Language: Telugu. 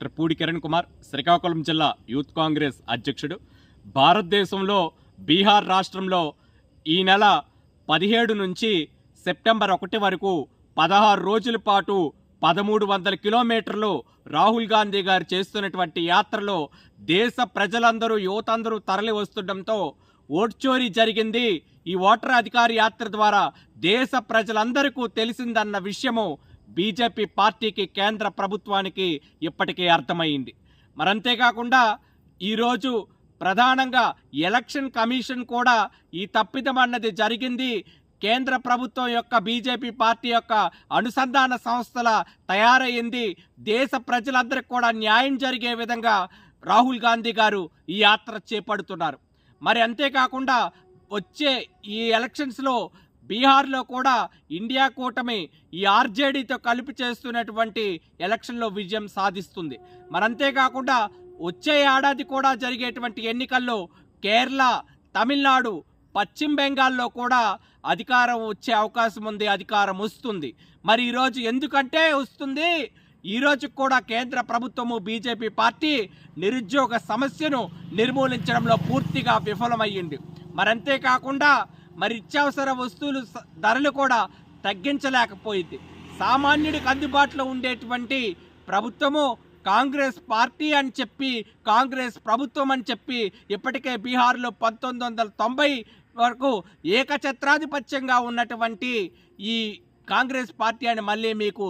డాక్టర్ పూడి కిరణ్ కుమార్ శ్రీకాకుళం జిల్లా యూత్ కాంగ్రెస్ అధ్యక్షుడు. భారతదేశంలో బీహార్ రాష్ట్రంలో ఈ నెల పదిహేడు నుంచి సెప్టెంబర్ ఒకటి వరకు పదహారు రోజుల పాటు పదమూడు వందల కిలోమీటర్లు రాహుల్ గాంధీ గారు చేస్తున్నటువంటి యాత్రలో దేశ ప్రజలందరూ యువత అందరూ తరలి వస్తుండటంతో ఓట్చోరీ జరిగింది ఈ ఓటర్ అధికారి యాత్ర ద్వారా దేశ ప్రజలందరికీ తెలిసిందన్న విషయము బీజేపీ పార్టీకి కేంద్ర ప్రభుత్వానికి ఇప్పటికే అర్థమైంది మరంతేకాకుండా ఈరోజు ప్రధానంగా ఎలక్షన్ కమిషన్ కూడా ఈ తప్పిదం అన్నది జరిగింది. కేంద్ర ప్రభుత్వం యొక్క బీజేపీ పార్టీ యొక్క అనుసంధాన సంస్థల తయారయ్యింది దేశ ప్రజలందరికీ కూడా న్యాయం జరిగే విధంగా రాహుల్ గాంధీ గారు ఈ యాత్ర చేపడుతున్నారు. మరి అంతేకాకుండా వచ్చే ఈ ఎలక్షన్స్లో బీహార్లో కూడా ఇండియా కూటమి ఈ ఆర్జేడీతో కలిపి చేస్తున్నటువంటి ఎలక్షన్లో విజయం సాధిస్తుంది. మరంతేకాకుండా వచ్చే ఏడాది కూడా జరిగేటువంటి ఎన్నికల్లో కేరళ తమిళనాడు పశ్చిమ బెంగాల్లో కూడా అధికారం వచ్చే అవకాశం ఉంది అధికారం వస్తుంది. మరి ఈరోజు ఎందుకంటే వస్తుంది? ఈరోజు కూడా కేంద్ర ప్రభుత్వము బీజేపీ పార్టీ నిరుద్యోగ సమస్యను నిర్మూలించడంలో పూర్తిగా విఫలమయ్యింది. మరంతేకాకుండా అంతేకాకుండా మరి నిత్యావసర వస్తువులు ధరలు కూడా తగ్గించలేకపోయింది. సామాన్యుడికి అందుబాటులో ఉండేటువంటి ప్రభుత్వము కాంగ్రెస్ పార్టీ అని చెప్పి కాంగ్రెస్ ప్రభుత్వం అని చెప్పి ఇప్పటికే బీహార్లో పంతొమ్మిది వందల తొంభై వరకు ఏకఛత్రాధిపత్యంగా ఉన్నటువంటి ఈ కాంగ్రెస్ పార్టీ అని మళ్ళీ మీకు